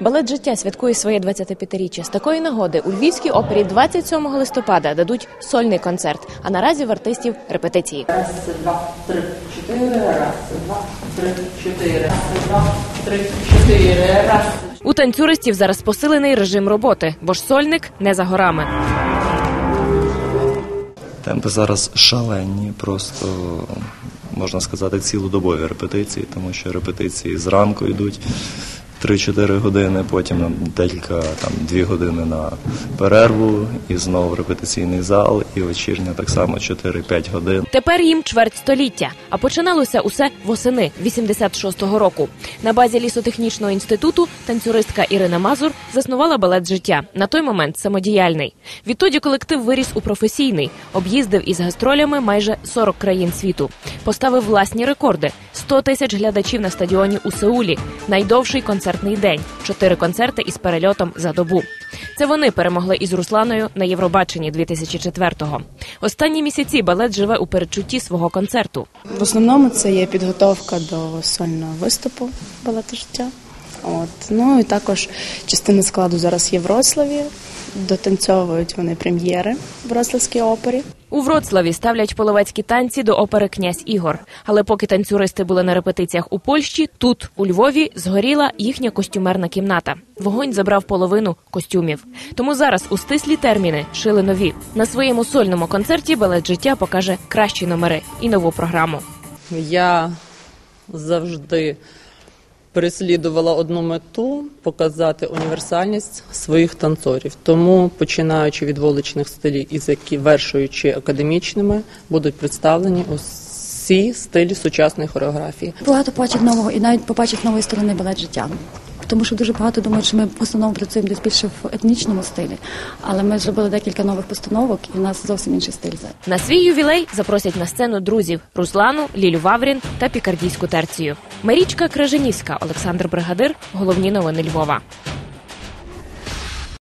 Балет життя святкує своє 25-річчя. З такої нагоди у Львівській опері 27 листопада дадуть сольний концерт. А наразі в артистів репетиції. Раз, два, три, чотири, раз, два, три, чотири, раз, два, три, чотири, раз. У танцюристів зараз посилений режим роботи, бо ж сольник не за горами. Темпи зараз шалені, просто можна сказати, цілодобові репетиції, тому що репетиції зранку йдуть 3-4 години, потім декілька там 2 години на перерву, і знову репетиційний зал, і вечірня так само 4-5 годин. Тепер їм чверть століття, а починалося усе восени 86-го року. На базі лісотехнічного інституту танцюристка Ірина Мазур заснувала балет життя. На той момент самодіяльний. Відтоді колектив виріс у професійний, об'їздив із гастролями майже 40 країн світу. Поставив власні рекорди: 100 тисяч глядачів на стадіоні у Сеулі, найдовший концертний день, чотири концерти із перельотом за добу. Це вони перемогли із Русланою на Євробаченні 2004-го. Останні місяці балет живе у передчутті свого концерту. В основному це є підготовка до сольного виступу балету життя. От. Ну і також частина складу зараз є в Вроцлаві. Дотанцьовують вони прем'єри в Вроцлавській опері. У Вроцлаві ставлять половецькі танці до опери князь Ігор. Але поки танцюристи були на репетиціях у Польщі, тут, у Львові, згоріла їхня костюмерна кімната. Вогонь забрав половину костюмів. Тому зараз у стислі терміни шили нові. На своєму сольному концерті балет життя покаже кращі номери і нову програму. Я завжди переслідувала одну мету показати універсальність своїх танцорів. Тому, починаючи від вуличних стилів і завершуючи академічними, будуть представлені усі стилі сучасної хореографії. Багато побачить нового і навіть побачить нової сторони балет життя. Тому що дуже багато думають, що ми в основному працюємо десь більше в етнічному стилі, але ми зробили декілька нових постановок, і в нас зовсім інший стиль. На свій ювілей запросять на сцену друзів Руслану, Лілю Ваврін та пікардійську терцію. Марічка Крижанівська, Олександр Бригадир. Головні новини Львова.